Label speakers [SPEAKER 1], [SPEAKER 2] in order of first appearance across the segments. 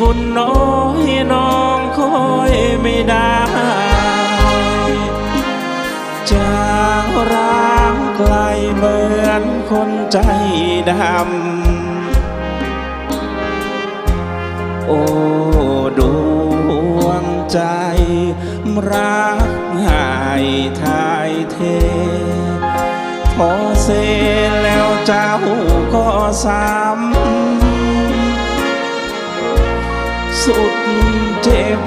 [SPEAKER 1] บุญน้อยน้องคอยไม่ได้จากร้างไกลเหมือนคนใจดำ โอ้ดวงใจ รักหายทายเท พอเสแล้วเจ้าก็ซ้ำ สุดเจ็บ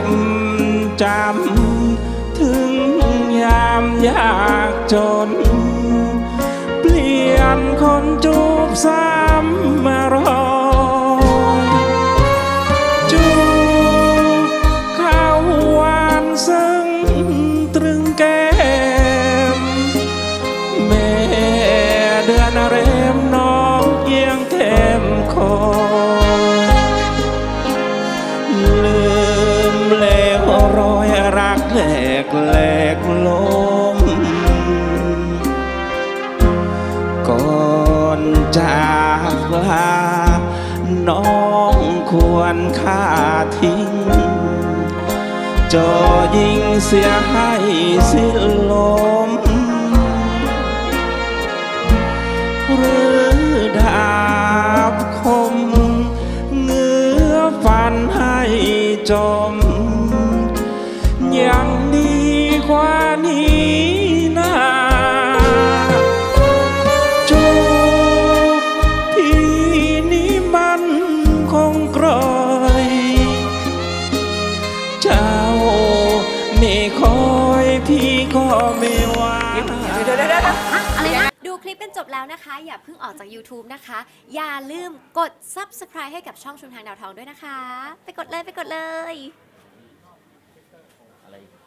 [SPEAKER 1] จำ ถึงยามยากจน เปลี่ยนคนจูบซ้ำมารอจูบข้าวหวานซึ่งตรึงแก้มแม่เดือนเร็มน้องเอียงแก้มคอ กแหลกแหลกลมก่อนจากลาน้องควรค่าทิ้งจอยิงเสียให้สิ้นลมหรือดาบคมเงื้อฟันให้จม ดีกว่านี้นะจูบที่นี้มันคงกรอยเจ้าไม่คอยพี่ก็ไม่ว่า
[SPEAKER 2] อะไรนะ ดูคลิปกันจบแล้วนะคะ อย่าเพิ่งออกจาก YouTube นะคะ อย่าลืมกด Subscribe ให้กับช่องชุมทางดาวทองด้วยนะคะ ไปกดเลยไปกดเลย